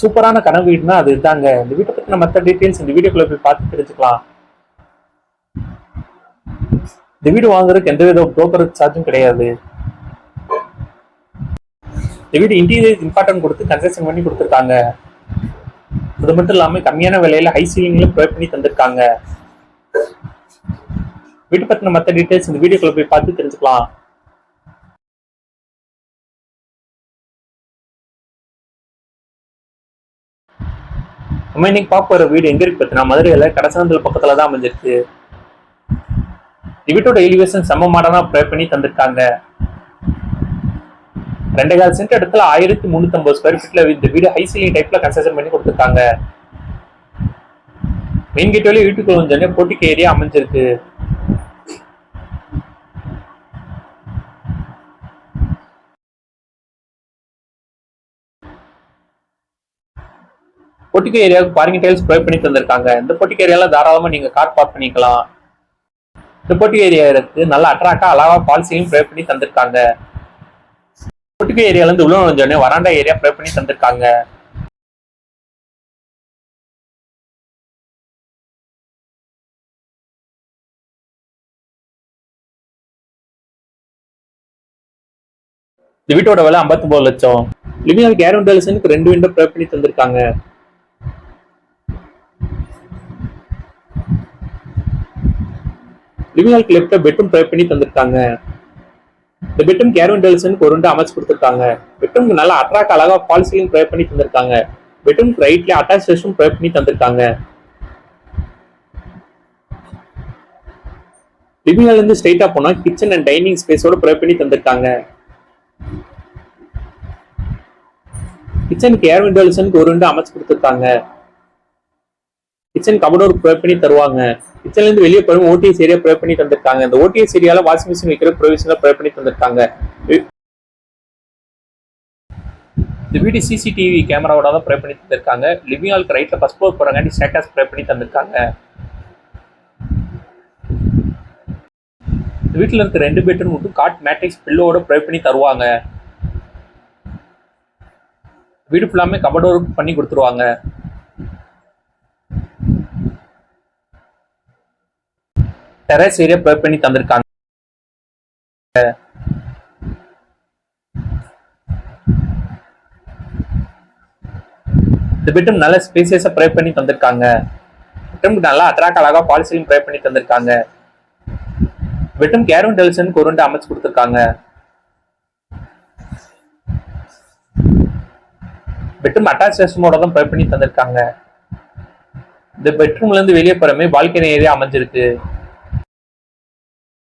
சூப்பரான கனவு வீடுனா அது இதாங்க இந்த வீட்டை பத்தின மற்ற டீட்டெயில்ஸ் இந்த வீடியோக்குள்ள போய் பார்த்து தெரிஞ்சுக்கலாம். இந்த வீடு வாங்குறதுக்கு எந்தவித புரோக்கர் சார்ஜும் கிடையாது. இந்த வீடு இன்டீரியர் இம்பார்ட்டன்ட் கொடுத்து கன்ஸ்ட்ரக்ஷன் பண்ணி கொடுத்துருக்காங்க. அது மட்டும் இல்லாமல் கம்மியான விலையில ஹை சீலிங்ல ப்ரொவைட் பண்ணி தந்திருக்காங்க. வீட்டு பத்தின மற்ற டீட்டெயில்ஸ் இந்த வீடியோக்குள்ள போய் பார்த்து தெரிஞ்சுக்கலாம். நம்ம இன்னைக்கு பார்க்க போற வீடு எங்க இருக்கு பார்த்தீங்கன்னா மதுரையில கடசாந்தல் பக்கத்துல தான் அமைஞ்சிருக்கு. வீட்டோட எலிவேஷன் செம்ம மாடனா ப்ரே பண்ணி தந்திருக்காங்க. ரெண்டு கால் சென்ட் இடத்துல ஆயிரத்தி முன்னூத்தி ஐம்பது ஸ்கொயர் ஃபீட்ல இந்த வீடு ஹை சீலிங் டைப்ல கன்ஸ்ட்ரக்ஷன் பண்ணி கொடுத்துருக்காங்க. மெயின் கேட் வழியே வீட்டுக்குள்ள வந்தோடனே போட்டிக்கு ஏரியா அமைஞ்சிருக்கு. பொட்டிக்கு ஏரியாவுக்கு பார்க்கிங் டைல்ஸ் ப்ரொவைட் பண்ணி தந்திருக்காங்க. இந்த பொட்டிக்கு ஏரியாவில் தாராளமாக நீங்கள் கார் பார்க் பண்ணிக்கலாம். இந்த பொட்டி ஏரியா இருக்கு. நல்லா அட்ராக்டாக அழகாக பாலிசியும் ப்ரொவைட் பண்ணி தந்திருக்காங்க. பொட்டிக்கு ஏரியாவிலேருந்து உள்ள நுழைஞ்சோடனே வராண்டா ஏரியா ப்ரொவைட் பண்ணி தந்திருக்காங்க. இந்த வீட்டோட விலை 59 லட்சம். லிவிங் ஹால் ரெண்டு விண்டோ ப்ரொவைட் பண்ணி தந்திருக்காங்க. லிவிங் ஹாலுக்கு லெஃப்ட்ல பெட்ரூம் பண்ணி தந்திருக்காங்க. இந்த பெட்ரூம் கேரவன் விண்டோஸ்னுக்கு ஒரு ரெண்டு அமைச்சு கொடுத்துருக்காங்க. பெட்ரூம்க்கு நல்லா அட்ராக்ட் அழகா ஃபால் சீலிங் பண்ணி தந்திருக்காங்க. பெட்ரூம் ரைட்ல அட்டாச் ரெஸ்ட்ரூம் பண்ணி தந்திருக்காங்க. லிவிங் இருந்து ஸ்ட்ரைட்டா போனா கிச்சன் அண்ட் டைனிங் ஸ்பேஸோட ப்ரொவைட் பண்ணி தந்திருக்காங்க. கிச்சனுக்கு ஏர் விண்டோல்ஸ்னுக்கு ஒரு ரெண்டு அமைச்சு கொடுத்துருக்காங்க. கிச்சன் கபடோர் ப்ரொவைட் பண்ணி தருவாங்க. கிச்சன்ல இருந்து வெளியே போய் ஓடிஎஸ் ஏரியா ப்ரொவைட் பண்ணி தந்திருக்காங்க. இந்த ஓடிஎஸ் ஏரியால வாஷிங் மிஷின் வைக்கிற ப்ரொவிஷனை ப்ரொவைட் பண்ணி தந்திருக்காங்க. இந்த வீடு சிசிடிவி கேமராவோட தான் ப்ரே பண்ணி தந்திருக்காங்க. லிவிங் ஹாலுக்கு ரைட்ல ஃபர்ஸ்ட் ஃப்ளோர் போறாங்க. ஸ்டேட்டஸ் ப்ரே பண்ணி தந்திருக்காங்க. இந்த வீட்டில் இருக்க ரெண்டு பெட்ரூம் மட்டும் காட் மேட்ரிக்ஸ் பில்லோட ப்ரே பண்ணி தருவாங்க. வீடு ஃபுல்லாமே கபடோர் பண்ணி கொடுத்துருவாங்க. டெரஸ் ஏரியா ப்ரொவைட் பண்ணி தந்திருக்காங்க. இந்த பெட்ரூம் நல்ல ஸ்பேசியஸா ப்ரொவைட் பண்ணி தந்திருக்காங்க. பெட்ரூம்க்கு நல்லா அட்ராக்ட் அழகா பாலிசிலையும் ப்ரொவைட் பண்ணி தந்திருக்காங்க. பெட்ரூம் கேரவன் டெலிசனுக்கு ஒரு ரெண்டு அமைச்சு கொடுத்துருக்காங்க. பெட்ரூம் அட்டாச் ரெஸ்ட்ரூமோட தான் ப்ரொவைட் பண்ணி தந்திருக்காங்க. இந்த பெட்ரூம்ல இருந்து வெளியே போறமே பால்கனி ஏரியா அமைஞ்சிருக்கு.